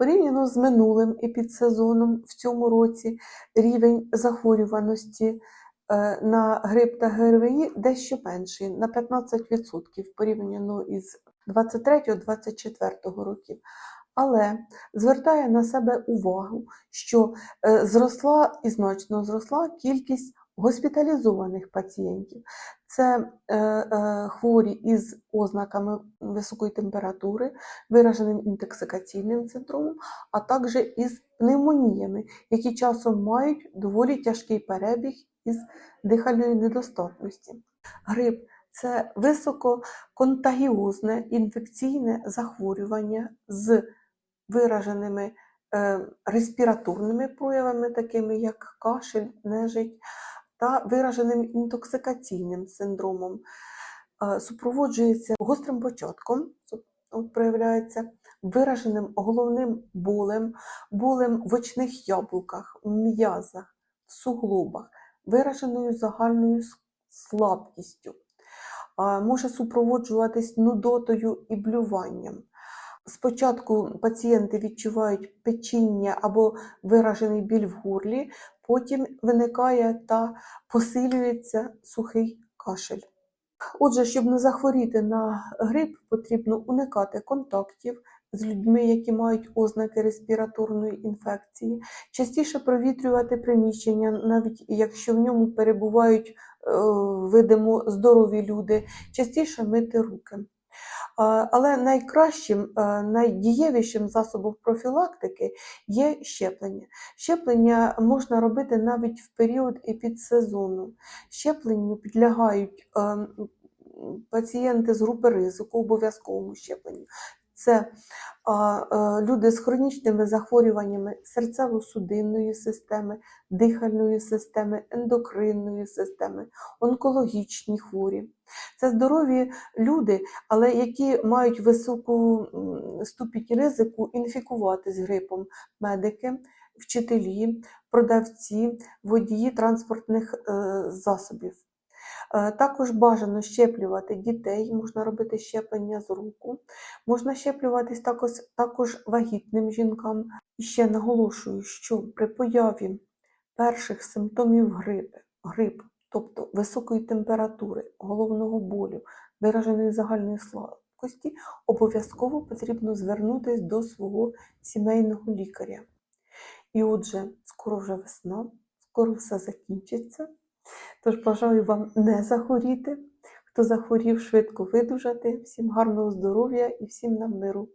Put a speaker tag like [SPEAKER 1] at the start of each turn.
[SPEAKER 1] Порівняно з минулим епідсезоном в цьому році рівень захворюваності е, на грип та ГРВІ дещо менший, на 15% порівняно із 23-24 років. Але звертає на себе увагу, що е, зросла і значно зросла кількість госпіталізованих пацієнтів. Це е, е, хворі із ознаками високої температури, вираженим інтоксикаційним синдромом, а також із пневмоніями, які часом мають доволі тяжкий перебіг із дихальної недостатності. Грип це висококонтагіозне інфекційне захворювання з вираженими е, респіраторними проявами, такими як кашель, нежить, та вираженим інтоксикаційним синдромом. Е, Супроводжується гострим початком, проявляється вираженим головним болем, болем в очних яблуках, м'язах, суглобах, вираженою загальною слабкістю. Може супроводжуватись нудотою і блюванням. Спочатку пацієнти відчувають печіння або виражений біль в горлі, потім виникає та посилюється сухий кашель. Отже, щоб не захворіти на грип, потрібно уникати контактів з людьми, які мають ознаки респіраторної інфекції, частіше провітрювати приміщення, навіть якщо в ньому перебувають е, видимо здорові люди, частіше мити руки. Але найкращим, е, найдієвішим засобом профілактики є щеплення. Щеплення можна робити навіть в період епідсезону. Щепленню підлягають е, пацієнти з групи ризику, обов'язковому щепленню. Це а, е, люди з хронічними захворюваннями серцево-судинної системи, дихальної системи, ендокринної системи, онкологічні хворі. Це здорові люди, але які мають високу ступінь ризику інфікуватись грипом медики, вчителі, продавці, водії транспортних е, засобів. Е, Також бажано щеплювати дітей, можна робити щеплення з руку, можна щеплюватись також, також вагітним жінкам. І ще наголошую, що при появі перших симптомів грипи, грип, тобто високої температури, головного болю, вираженої загальної слабкості, обов'язково потрібно звернутися до свого сімейного лікаря. І отже, скоро вже весна, скоро все закінчиться. Тож бажаю вам не захворіти. Хто захворів, швидко видужати. Всім гарного здоров'я і всім нам миру.